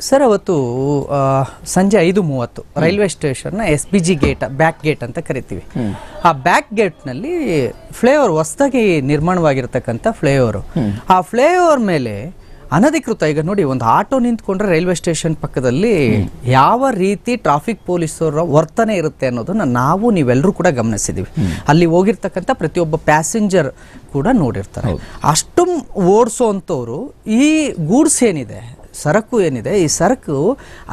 Sir ಅವತ್ತು ಸಂಜೆ ಐದು ಮೂವತ್ತು railway ಸ್ಟೇಷನ್ನ S B G gate back gate ಅಂತ ಕರಿತೀವಿ. ಆ ಬ್ಯಾಕ್ ಗೇಟ್ನಲ್ಲಿ ಫ್ಲೇವರ್ ಹೊಸದಾಗಿ ನಿರ್ಮಾಣವಾಗಿರ್ತಕ್ಕಂಥ ಫ್ಲೇಓವರು ಆ ಫ್ಲೇವರ್ ಮೇಲೆ ಅನಧಿಕೃತ ಈಗ ನೋಡಿ ಒಂದು ಆಟೋ ನಿಂತ್ಕೊಂಡ್ರೆ ರೈಲ್ವೆ ಸ್ಟೇಷನ್ ಪಕ್ಕದಲ್ಲಿ ಯಾವ ರೀತಿ ಟ್ರಾಫಿಕ್ ಪೊಲೀಸರ ವರ್ತನೆ ಇರುತ್ತೆ ಅನ್ನೋದನ್ನ ನಾವು ನೀವೆಲ್ಲರೂ ಕೂಡ ಗಮನಿಸಿದ್ದೀವಿ ಅಲ್ಲಿ ಹೋಗಿರ್ತಕ್ಕಂಥ ಪ್ರತಿಯೊಬ್ಬ ಪ್ಯಾಸೆಂಜರ್ ಕೂಡ ನೋಡಿರ್ತಾರೆ. ಅಷ್ಟು ಓಡಿಸೋವಂಥವ್ರು ಈ ಗೂಡ್ಸ್ ಏನಿದೆ ಸರಕು ಏನಿದೆ ಈ ಸರಕು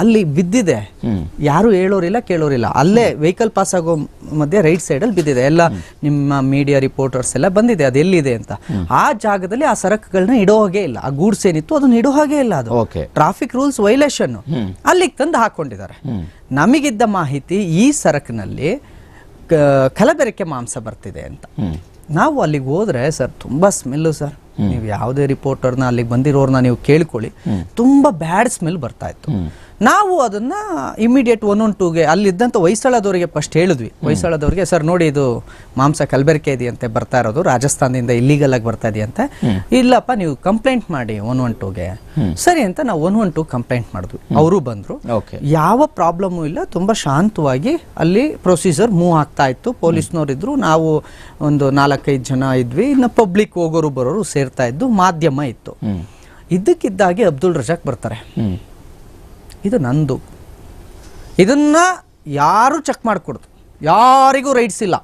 ಅಲ್ಲಿ ಬಿದ್ದಿದೆ. ಯಾರು ಹೇಳೋರಿಲ್ಲ ಕೇಳೋರಿಲ್ಲ. ಅಲ್ಲೇ ವೆಹಿಕಲ್ ಪಾಸ್ ಆಗೋ ಮಧ್ಯೆ ರೈಟ್ ಸೈಡಲ್ಲಿ ಬಿದ್ದಿದೆ. ಎಲ್ಲ ನಿಮ್ಮ ಮೀಡಿಯಾ ರಿಪೋರ್ಟರ್ಸ್ ಎಲ್ಲ ಬಂದಿದೆ ಅದು ಎಲ್ಲಿದೆ ಅಂತ. ಆ ಜಾಗದಲ್ಲಿ ಆ ಸರಕುಗಳನ್ನ ಇಡೋ ಹಾಗೆ ಇಲ್ಲ. ಆ ಗೂಡ್ಸ್ ಏನಿತ್ತು ಅದನ್ನ ಇಡೋ ಹಾಗೆ ಇಲ್ಲ ಅದು. ಓಕೆ. ಟ್ರಾಫಿಕ್ ರೂಲ್ಸ್ ವೈಲೇಷನ್ ಅಲ್ಲಿಗೆ ತಂದು ಹಾಕೊಂಡಿದ್ದಾರೆ. ನಮಗಿದ್ದ ಮಾಹಿತಿ ಈ ಸರಕಿನಲ್ಲಿ ಕಲಬೆರಕೆ ಮಾಂಸ ಬರ್ತಿದೆ ಅಂತ. ನಾವು ಅಲ್ಲಿಗೆ ಹೋದ್ರೆ ಸರ್ ತುಂಬಾ ಸ್ಮೆಲ್ಲು ಸರ್. ನೀವು ಯಾವುದೇ ರಿಪೋರ್ಟರ್ನ ಅಲ್ಲಿಗೆ ಬಂದಿರೋರ್ನ ನೀವು ಕೇಳ್ಕೊಳ್ಳಿ. ತುಂಬಾ ಬ್ಯಾಡ್ ಸ್ಮೆಲ್ ಬರ್ತಾ ಇತ್ತು. ನಾವು ಅದನ್ನ ಇಮಿಡಿಯೇಟ್ ಒನ್ ಒನ್ ಟೂಗೆ ಅಲ್ಲಿದ್ದಂಥ ಹೊಯ್ಸಳದವರಿಗೆ ಫಸ್ಟ್ ಹೇಳಿದ್ವಿ. ಹೊಯ್ಸಳದವ್ರಿಗೆ ಸರ್ ನೋಡಿ ಇದು ಮಾಂಸ ಕಲಬೆರಕೆ ಇದೆಯಂತೆ ಬರ್ತಾ ಇರೋದು ರಾಜಸ್ಥಾನದಿಂದ ಇಲ್ಲಿಗಲ್ ಆಗಿ ಬರ್ತಾ ಇದೆಯಂತೆ. ಇಲ್ಲಪ್ಪ ನೀವು ಕಂಪ್ಲೇಂಟ್ ಮಾಡಿ ಒನ್ ಒನ್ ಟೂಗೆ ಸರಿ ಅಂತ ನಾವು ಒನ್ ಒನ್ ಟೂ ಕಂಪ್ಲೇಂಟ್ ಮಾಡಿದ್ವಿ. ಅವರು ಬಂದ್ರು. ಯಾವ ಪ್ರಾಬ್ಲಮ್ಮು ಇಲ್ಲ ತುಂಬಾ ಶಾಂತವಾಗಿ ಅಲ್ಲಿ ಪ್ರೊಸೀಜರ್ ಮೂವ್ ಆಗ್ತಾ ಇತ್ತು. ಪೊಲೀಸ್ನವ್ರು ಇದ್ರು ನಾವು ಒಂದು ನಾಲ್ಕೈದು ಜನ ಇದ್ವಿ. ಇನ್ನು ಪಬ್ಲಿಕ್ ಹೋಗೋರು ಬರೋರು ಸೇರ್ತಾ ಇದ್ದು ಮಾಧ್ಯಮ ಇತ್ತು. ಇದ್ದಕ್ಕಿದ್ದಾಗೆ ಅಬ್ದುಲ್ ರಜಾಕ್ ಬರ್ತಾರೆ. ಇದು ನಂದು. ಇದನ್ನ ಯಾರು ಚೆಕ್ ಮಾಡಿಕೊಡ್ದು? ಯಾರಿಗೂ ರೈಟ್ಸ್ ಇಲ್ಲ.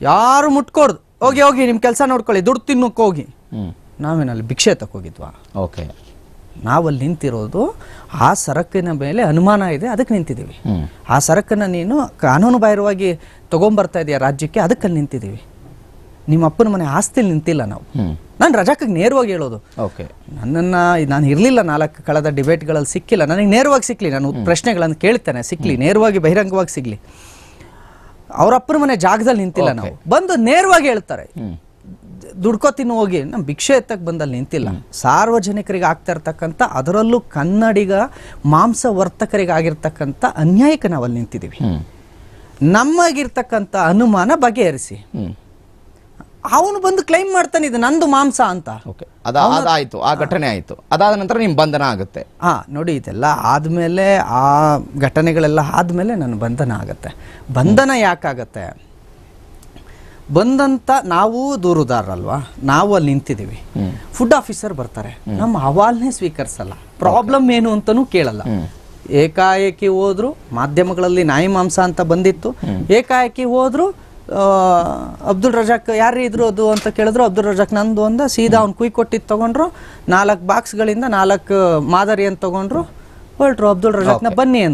ಯಾರು ಮುಟ್ಕೊಡ್ದು? ಹೋಗಿ ಹೋಗಿ ನಿಮ್ಮ ಕೆಲಸ ನೋಡ್ಕೊಳ್ಳಿ ದುಡ್ಡು ತಿನ್ನೋಕೆ ಹೋಗಿ. ನಾವೇನಲ್ಲಿ ಭಿಕ್ಷೆ ತಕ್ಕೋಗಿದ್ವಾ? ಓಕೆ. ನಾವಲ್ಲಿ ನಿಂತಿರೋದು ಆ ಸರಕಿನ ಮೇಲೆ ಅನುಮಾನ ಇದೆ ಅದಕ್ಕೆ ನಿಂತಿದ್ದೀವಿ. ಆ ಸರಕನ್ನು ನೀನು ಕಾನೂನು ಬಾಹಿರವಾಗಿ ತಗೊಂಬರ್ತಾ ಇದೆಯಾ ರಾಜ್ಯಕ್ಕೆ ಅದಕ್ಕಲ್ಲಿ ನಿಂತಿದ್ದೀವಿ. ನಿಮ್ಮ ಅಪ್ಪನ ಮನೆ ಆಸ್ತಿಲಿ ನಿಂತಿಲ್ಲ ನಾವು. ನಾನು ರಜಾಕಿಗೆ ನೇರವಾಗಿ ಹೇಳೋದು. ಓಕೆ. ನನ್ನನ್ನ ನಾನು ಇರಲಿಲ್ಲ ನಾಲ್ಕು ಕಳೆದ ಡಿಬೇಟ್ಗಳಲ್ಲಿ ಸಿಕ್ಕಿಲ್ಲ. ನನಗೆ ನೇರವಾಗಿ ಸಿಕ್ಕಲಿ ನಾನು ಪ್ರಶ್ನೆಗಳನ್ನು ಕೇಳ್ತೇನೆ ಸಿಕ್ಕಲಿ ನೇರವಾಗಿ ಬಹಿರಂಗವಾಗಿ ಸಿಗಲಿ. ಅವ್ರ ಅಪ್ಪನ ಮನೆ ಜಾಗದಲ್ಲಿ ನಿಂತಿಲ್ಲ ನಾವು. ಬಂದು ನೇರವಾಗಿ ಹೇಳ್ತಾರೆ. ದುಡ್ಕೋ ತಿನ್ನು ಹೋಗಿ. ನಮ್ಮ ಭಿಕ್ಷೆ ಎತ್ತಕ್ಕೆ ಬಂದಲ್ಲಿ ನಿಂತಿಲ್ಲ. ಸಾರ್ವಜನಿಕರಿಗೆ ಆಗ್ತಾ ಇರ್ತಕ್ಕಂಥ ಅದರಲ್ಲೂ ಕನ್ನಡಿಗ ಮಾಂಸ ವರ್ತಕರಿಗೆ ಆಗಿರ್ತಕ್ಕಂಥ ಅನ್ಯಾಯಕ್ಕೆ ನಾವಲ್ಲಿ ನಿಂತಿದ್ದೀವಿ. ನಮಗಿರ್ತಕ್ಕಂಥ ಅನುಮಾನ ಬಗೆಹರಿಸಿ. ಅವನು ಬಂದು ಕ್ಲೈಮ್ ಮಾಡ್ತಾನೆ ಇದು ನಂದು ಮಾಂಸ ಅಂತ. ಓಕೆ ಅದ ಅದಾಯ್ತು ಆ ಘಟನೆ ಆಯ್ತು. ಅದಾದ ನಂತರ ನಿಮ್ ಬಂಧನ ಆಗುತ್ತೆ. ಹಾ ನೋಡಿ ಇದೆಲ್ಲ ಆದಮೇಲೆ ಆ ಘಟನೆಗಳೆಲ್ಲ ಆದಮೇಲೆ ನನ್ನ ಬಂಧನ ಆಗತ್ತೆ. ಬಂಧನ ಯಾಕಾಗತ್ತೆ? ಬಂದಂತ ನಾವು ದೂರುದಾರಲ್ವಾ ನಾವು ಅಲ್ಲಿ ನಿಂತಿದ್ದೀವಿ. ಫುಡ್ ಆಫೀಸರ್ ಬರ್ತಾರೆ. ನಮ್ಮ ಅಹವಾಲ್ನೇ ಸ್ವೀಕರಿಸಲ್ಲ. ಪ್ರಾಬ್ಲಮ್ ಏನು ಅಂತನೂ ಕೇಳಲ್ಲ. ಏಕಾಏಕಿ ಹೋದ್ರು ಮಾಧ್ಯಮಗಳಲ್ಲಿ ನಾಯಿ ಮಾಂಸ ಅಂತ ಬಂದಿತ್ತು. ಏಕಾಏಕಿ ಹೋದ್ರು ಅಬ್ದುಲ್ ರಜಾಕ್ ಯಾರು ಇದ್ರು ಅದು ಅಂತ ಕೇಳಿದ್ರು ಅಬ್ದುಲ್ ರಜಾಕ್ ನಂದು ಒಂದು ಸೀದಾ ಅವ್ನು ಕುಯ್ ಕೊಟ್ಟಿದ್ದು ತೊಗೊಂಡ್ರು ನಾಲ್ಕು ಬಾಕ್ಸ್ಗಳಿಂದ ನಾಲ್ಕು ಮಾದರಿ ಅಂತ ತಗೊಂಡ್ರು ಹೊರಟ್ರು ಅಬ್ದುಲ್ ರಜಾಕ್ನ ಬನ್ನಿ ಅಂದ್ರು.